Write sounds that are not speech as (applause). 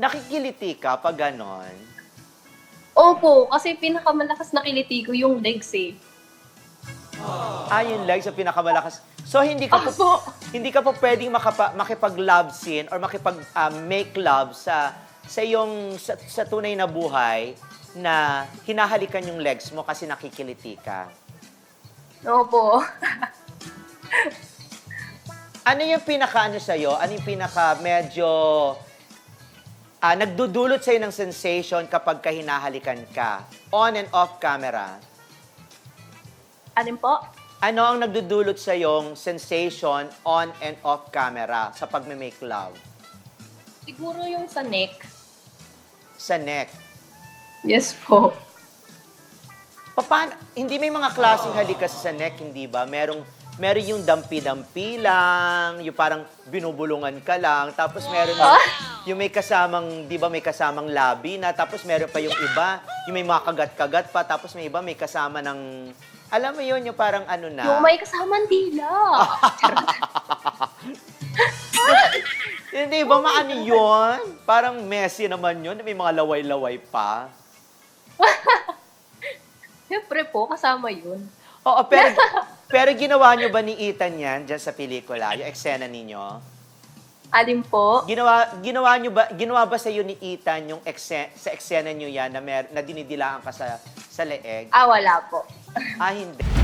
Nakikiliti ka pag ganon. Opo, kasi pinakamalakas na kiliti ko yung legs eh. Ah, yung legs ang pinakamalakas. So, hindi ka po, Opo. hindi ka po pwedeng makapa, makipag-love scene or makipag-make love sa sa iyong sa, sa tunay na buhay na hinahalikan yung legs mo kasi nakikiliti ka. Opo. Ano yung pinaka ano sa'yo? Ano yung pinaka medyo ah, nagdudulot sa'yo ng sensation kapag ka hinahalikan ka? On and off camera. Alin po? Ano ang nagdudulot sa yung sensation on and off camera sa pagme-make love? Siguro yung sa neck. Sa neck. Yes po. Paano, hindi may mga klaseng halikas sa neck, hindi ba? Merong, meron yung dampi-dampi lang, yung parang binubulungan ka lang, tapos meron yung, yung may kasamang, di ba may kasamang labi na, tapos meron pa yung iba, yung may mga kagat-kagat pa, tapos may iba may kasama ng, alam mo yun, yung parang ano na. Yung may kasamang dila. (laughs) Hindi ba maano yun? Parang messy naman yun, may mga laway-laway pa. (laughs) Siyempre po, kasama yun. Oo, pero, pero ginawa nyo ba ni Ethan yan dyan sa pelikula, yung eksena ninyo? Alin po? Ginawa ginawa nyo ba ginawa ba sa iyo ni Ethan yung ekse, sa eksena niyo yan na mer, na dinidilaan ka sa sa leeg? Ah, wala po. Ah, hindi.